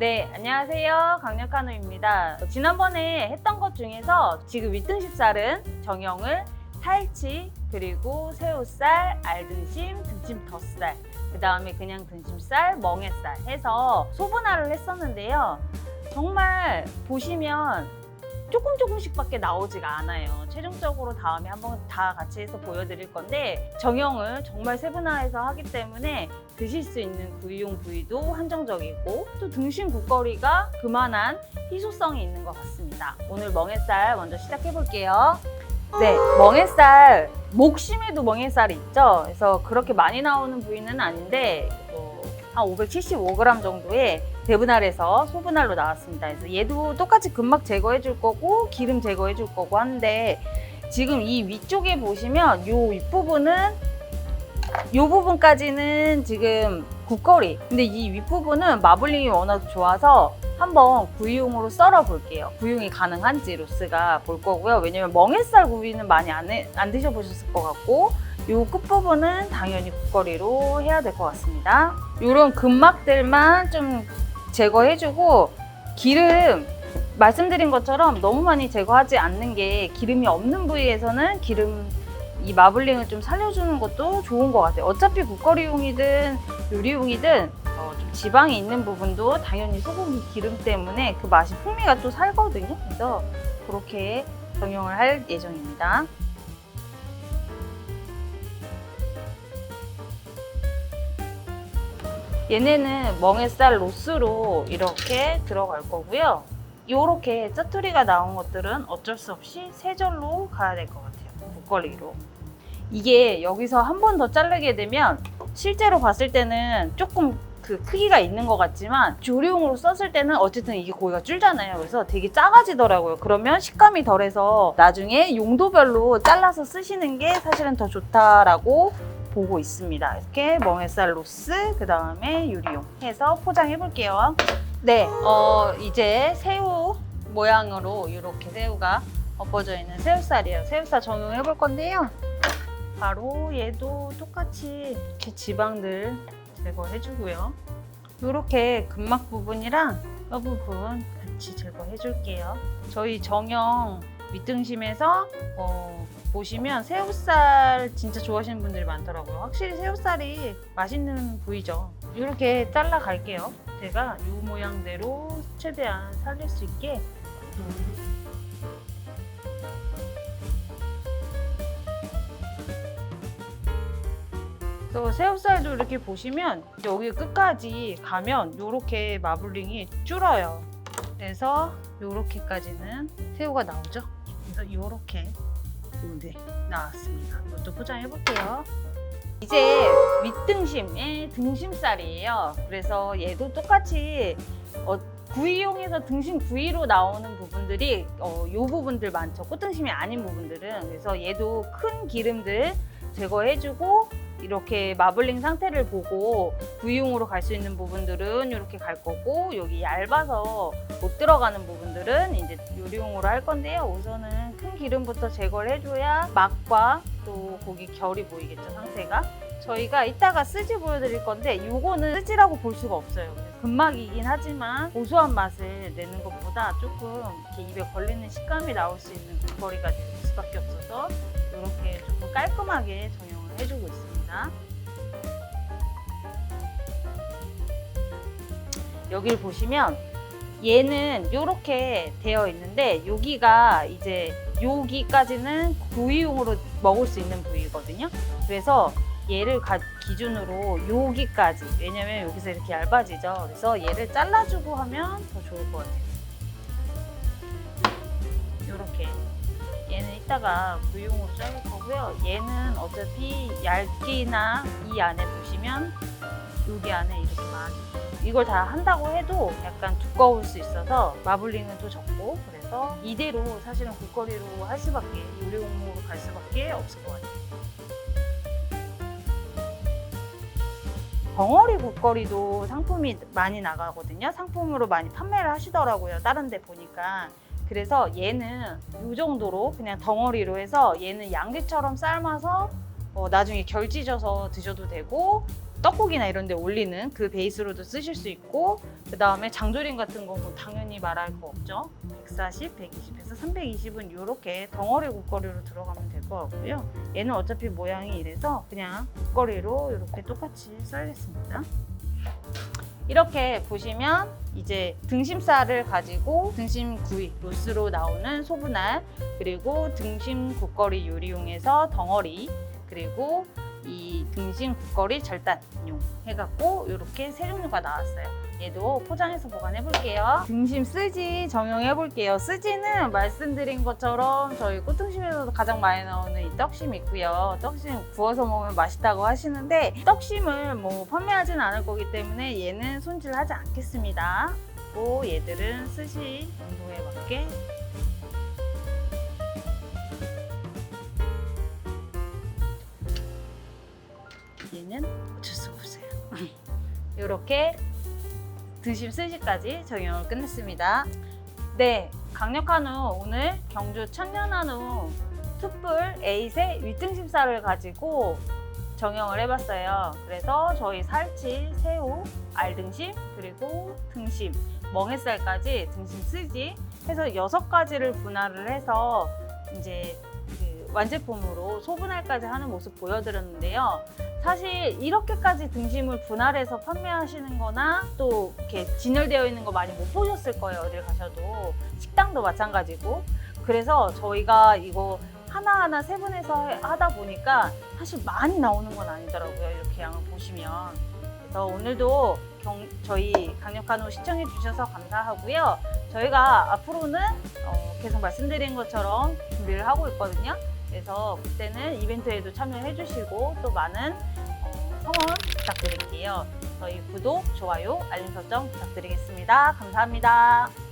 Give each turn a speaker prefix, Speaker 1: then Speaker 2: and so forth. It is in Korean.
Speaker 1: 네, 안녕하세요. 강력한우입니다. 지난번에 했던 것 중에서 지금 윗등심살은 정형을 살치, 그리고 새우살, 알등심, 등심 덧살, 그 다음에 그냥 등심살, 멍에살 해서 소분할을 했었는데요. 정말 보시면 조금 조금씩밖에 나오지가 않아요. 최종적으로 다음에 한번 다 같이 해서 보여드릴 건데 정형을 정말 세분화해서 하기 때문에 드실 수 있는 구이용 부위도 한정적이고 또 등심 국거리가 그만한 희소성이 있는 것 같습니다. 오늘 멍에살 먼저 시작해 볼게요. 네, 멍에살 목심에도 멍에살이 있죠. 그래서 그렇게 많이 나오는 부위는 아닌데 어, 한 575g 정도의 대분할에서 소분할로 나왔습니다. 그래서 얘도 똑같이 근막 제거해 줄 거고 기름 제거해 줄 거고 하는데 지금 이 위쪽에 보시면 이 윗부분은 이 부분까지는 지금 국거리. 근데 이 윗부분은 마블링이 워낙 좋아서 한번 구이용으로 썰어 볼게요. 구이용이 가능한지 로스가 볼 거고요. 왜냐면 멍햇살 구이는 많이 안, 해- 안 드셔보셨을 것 같고 이 끝부분은 당연히 국거리로 해야 될 것 같습니다. 이런 근막들만 좀 제거해주고 기름 말씀드린 것처럼 너무 많이 제거하지 않는 게 기름이 없는 부위에서는 기름 이 마블링을 좀 살려주는 것도 좋은 것 같아요. 어차피 국거리용이든 요리용이든 어, 좀 지방이 있는 부분도 당연히 소고기 기름 때문에 그 맛이 풍미가 또 살거든요. 그래서 그렇게 적용을 할 예정입니다. 얘네는 멍에살 로스로 이렇게 들어갈 거고요. 이렇게 짜투리가 나온 것들은 어쩔 수 없이 세 절로 가야 될 것 같아요. 목걸이로. 이게 여기서 한 번 더 자르게 되면 실제로 봤을 때는 조금 그 크기가 있는 것 같지만 조리용으로 썼을 때는 어쨌든 이게 고기가 줄잖아요. 그래서 되게 작아지더라고요. 그러면 식감이 덜해서 나중에 용도별로 잘라서 쓰시는 게 사실은 더 좋다라고 보고 있습니다. 이렇게 멍햇살 로스, 그 다음에 유리용 해서 포장해 볼게요. 네, 어, 이제 새우 모양으로 이렇게 새우가 엎어져 있는 새우살이에요. 새우살 적용해 볼 건데요. 바로 얘도 똑같이 이렇게 지방들 제거해 주고요. 이렇게 근막 부분이랑 뼈 부분 같이 제거해 줄게요. 저희 정형 밑등심에서 어, 보시면 새우살 진짜 좋아하시는 분들이 많더라고요. 확실히 새우살이 맛있는 부위죠. 이렇게 잘라 갈게요. 제가 이 모양대로 최대한 살릴 수 있게 그래서 새우살도 이렇게 보시면 여기 끝까지 가면 이렇게 마블링이 줄어요. 그래서 이렇게까지는 새우가 나오죠. 그래서 이렇게 네, 나왔습니다. 이것도 포장해 볼게요. 이제 윗등심의 등심살이에요. 그래서 얘도 똑같이 어, 구이용에서 등심 구이로 나오는 부분들이 어, 요 부분들 많죠. 꽃등심이 아닌 부분들은 그래서 얘도 큰 기름들 제거해주고 이렇게 마블링 상태를 보고 구이용으로 갈 수 있는 부분들은 이렇게 갈 거고 여기 얇아서 못 들어가는 부분들은 이제 요리용으로 할 건데요. 우선은 큰 기름부터 제거를 해줘야 맛과 또 고기 결이 보이겠죠 상태가. 저희가 이따가 쓰지 보여드릴 건데 이거는 쓰지라고 볼 수가 없어요. 근막이긴 하지만 고소한 맛을 내는 것보다 조금 이렇게 입에 걸리는 식감이 나올 수 있는 국거리가 될 수밖에 없어서 이렇게 조금 깔끔하게 정형을 해주고 있습니다. 여기를 보시면 얘는 이렇게 되어 있는데 여기가 이제 여기까지는 구이용으로 먹을 수 있는 부위거든요. 그래서 얘를 가- 기준으로 여기까지 왜냐면 여기서 이렇게 얇아지죠. 그래서 얘를 잘라주고 하면 더 좋을 것 같아요. 이렇게 얘는 이따가 구이용으로 자를 거고요. 얘는 어차피 얇기나 이 안에 보시면 여기 안에 이렇게 많이 이걸 다 한다고 해도 약간 두꺼울 수 있어서 마블링은 또 적고 그래서 이대로 사실은 국거리로 할 수밖에 요리용으로 갈 수밖에 없을 것 같아요. 벙어리 국거리도 상품이 많이 나가거든요. 상품으로 많이 판매를 하시더라고요. 다른 데 보니까. 그래서 얘는 이 정도로 그냥 덩어리로 해서 얘는 양귀처럼 삶아서 어, 나중에 결 찢어서 드셔도 되고 떡국이나 이런 데 올리는 그 베이스로도 쓰실 수 있고 그 다음에 장조림 같은 건 뭐 당연히 말할 거 없죠? 140, 120에서 320은 이렇게 덩어리 국거리로 들어가면 될 것 같고요. 얘는 어차피 모양이 이래서 그냥 국거리로 이렇게 똑같이 썰겠습니다 이렇게 보시면 이제 등심살을 가지고 등심 구이 로스로 나오는 소분할 그리고 등심 국거리 요리용에서 덩어리 그리고 이 등심 국거리 절단용 해갖고 이렇게 세 종류가 나왔어요. 얘도 포장해서 보관해 볼게요. 등심 쓰지 정형해 볼게요. 쓰지는 말씀드린 것처럼 저희 꽃등심에서도 가장 많이 나오는 이 떡심 있고요. 떡심 구워서 먹으면 맛있다고 하시는데 떡심을 뭐 판매하진 않을 거기 때문에 얘는 손질하지 않겠습니다. 또 얘들은 스시 온도에 맞게 어쩔 수 없어요. 이렇게 등심 스시까지 적용을 끝냈습니다. 네, 강력한우 오늘 경주 천년한우 툭불 에잇의 윗등심살을 가지고 정형을 해봤어요. 그래서 저희 살치, 새우, 알등심, 그리고 등심, 멍햇살까지 등심 쓰지 해서 여섯 가지를 분할을 해서 이제 그 완제품으로 소분할까지 하는 모습 보여드렸는데요. 사실 이렇게까지 등심을 분할해서 판매하시는 거나 또 이렇게 진열되어 있는 거 많이 못 보셨을 거예요. 어딜 가셔도. 식당도 마찬가지고. 그래서 저희가 이거 하나하나 세분해서 하다 보니까 사실 많이 나오는 건 아니더라고요. 이렇게 양을 보시면. 그래서 오늘도 경- 저희 강력한우 시청해 주셔서 감사하고요. 저희가 앞으로는 어, 계속 말씀드린 것처럼 준비를 하고 있거든요. 그래서 그때는 이벤트에도 참여해 주시고 또 많은 어, 성원 부탁드릴게요. 저희 구독, 좋아요, 알림 설정 부탁드리겠습니다. 감사합니다.